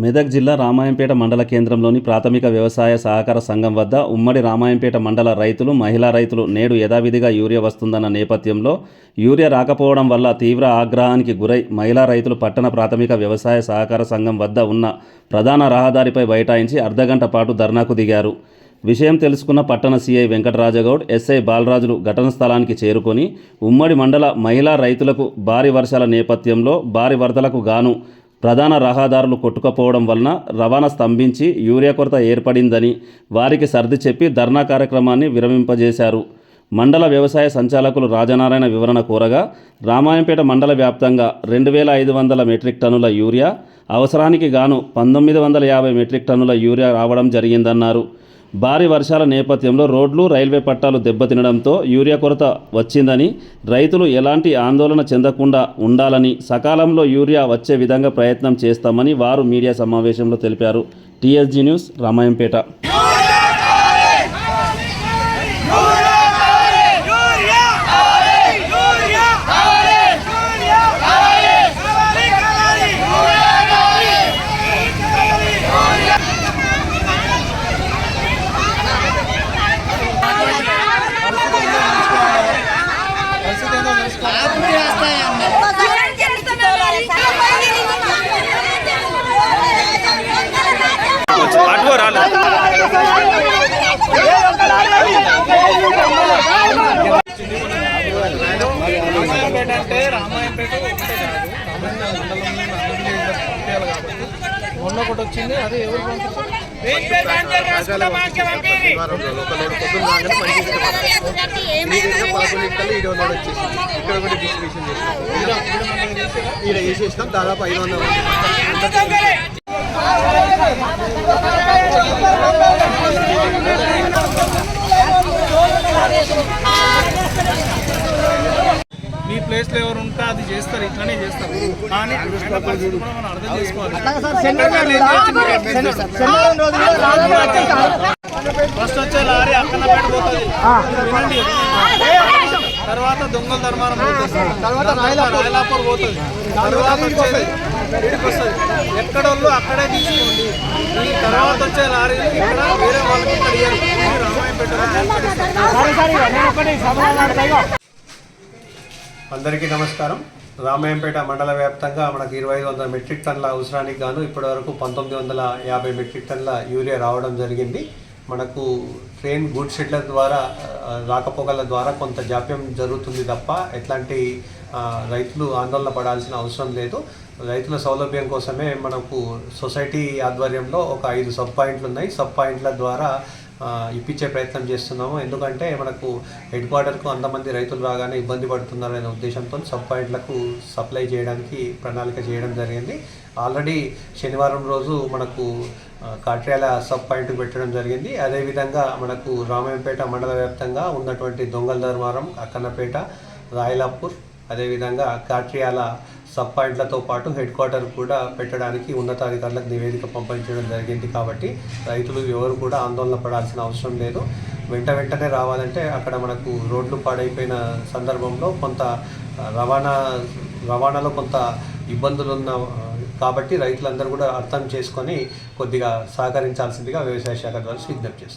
మెదక్ జిల్లా రామాయంపేట మండల కేంద్రంలోని ప్రాథమిక వ్యవసాయ సహకార సంఘం వద్ద ఉమ్మడి రామాయంపేట మండల రైతులు మహిళా రైతులు నేడు యథావిధిగా యూరియా వస్తుందన్న నేపథ్యంలో యూరియా రాకపోవడం వల్ల తీవ్ర ఆగ్రహానికి గురై మహిళా రైతులు పట్టణ ప్రాథమిక వ్యవసాయ సహకార సంఘం వద్ద ఉన్న ప్రధాన రహదారిపై బైఠాయించి అర్ధగంట పాటు ధర్నాకు దిగారు. విషయం తెలుసుకున్న పట్టణ సీఐ వెంకటరాజగౌడ్ ఎస్ఐ బాలరాజులు ఘటన స్థలానికి చేరుకొని ఉమ్మడి మండల మహిళా రైతులకు భారీ వర్షాల నేపథ్యంలో భారీ వరదలకు గాను ప్రధాన రహదారులు కొట్టుకపోవడం వలన రవాణా స్తంభించి యూరియా కొరత ఏర్పడిందని వారికి సర్ది చెప్పి ధర్నా కార్యక్రమాన్ని విరమింపజేశారు. మండల వ్యవసాయ సంచాలకులు రాజనారాయణ వివరణ కోరగా రామాయంపేట మండల వ్యాప్తంగా రెండు వేల ఐదు వందల మెట్రిక్ టన్నుల యూరియా అవసరానికి గాను పంతొమ్మిది వందల యాభై మెట్రిక్ టన్నుల యూరియా రావడం జరిగిందన్నారు. భారీ వర్షాల నేపథ్యంలో రోడ్లు రైల్వే పట్టాలు దెబ్బతినడంతో యూరియా కొరత వచ్చిందని రైతులు ఎలాంటి ఆందోళన చెందకుండా ఉండాలని సకాలంలో యూరియా వచ్చే విధంగా ప్రయత్నం చేస్తామని వారు మీడియా సమావేశంలో తెలిపారు. TSG news Ramayampet. రామాయంపేట అంటే రామాయంపేట ఒకటే మొన్న ఒకటి వచ్చింది అది ఎవరు పంపించారు ఇక్కడ డిస్ట్రిబ్యూషన్ వేసేసినాం దాదాపు ఐదు వందల మీ ప్లేస్లో ఎవరు ఉంటే అది చేస్తారు ఇట్లనే చేస్తారు. కానీ ఆయన పరిస్థితి కూడా మనం అర్థం చేసుకోవాలి. ఫస్ట్ వచ్చే లారీ అక్కడ వినండి. తర్వాత దొంగల ధర్మారం పోతుంది. తర్వాత రాయలాపూర్ పోతుంది. తర్వాత వచ్చేది వస్తుంది. ఎక్కడోళ్ళు అక్కడే తీసుకోండి ఈ తర్వాత వచ్చే లారీలు ఇక్కడ వేరే వాళ్ళకి ఇక్కడ రామాయంపేటలో ఇక్కడ అందరికీ నమస్కారం. రామాయంపేట మండల వ్యాప్తంగా మనకు ఇరవై ఐదు వందల మెట్రిక్ టన్నుల అవసరానికి గాను ఇప్పటివరకు పంతొమ్మిది వందల యాభై మెట్రిక్ టన్నుల యూరియా రావడం జరిగింది. మనకు ట్రైన్ గుడ్ షెడ్ల ద్వారా రాకపోకల ద్వారా కొంత జాప్యం జరుగుతుంది తప్ప ఎట్లాంటి రైతులు ఆందోళన పడాల్సిన అవసరం లేదు. రైతుల సౌలభ్యం కోసమే మనకు సొసైటీ ఆధ్వర్యంలో ఒక ఐదు సబ్ పాయింట్లు ఉన్నాయి సబ్ పాయింట్ల ద్వారా ఇప్పించే ప్రయత్నం చేస్తున్నాము. ఎందుకంటే మనకు హెడ్ క్వార్టర్కు అంతమంది రైతులు రాగానే ఇబ్బంది పడుతున్నారనే ఉద్దేశంతో సబ్ పాయింట్లకు సప్లై చేయడానికి ప్రణాళిక చేయడం జరిగింది. ఆల్రెడీ శనివారం రోజు మనకు కాట్రేల సబ్ పాయింట్ పెట్టడం జరిగింది. అదేవిధంగా మనకు రామాయంపేట మండల వ్యాప్తంగా ఉన్నటువంటి దొంగల ధర్మారం అక్కన్నపేట రాయలాపూర్ అదేవిధంగా కాట్రియాల సబ్ పాయింట్లతో పాటు హెడ్ క్వార్టర్ కూడా పెట్టడానికి ఉన్నతాధికారులకు నివేదిక పంపించడం జరిగింది కాబట్టి రైతులు ఎవరు కూడా ఆందోళన పడాల్సిన అవసరం లేదు. వెంట వెంటనే రావాలంటే అక్కడ మనకు రోడ్లు పాడైపోయిన సందర్భంలో కొంత రవాణా రవాణాలో కొంత ఇబ్బందులు ఉన్న కాబట్టి రైతులందరూ కూడా అర్థం చేసుకొని కొద్దిగా సహకరించాల్సిందిగా వ్యవసాయ శాఖ ద్వారా విజ్ఞప్తి చేస్తారు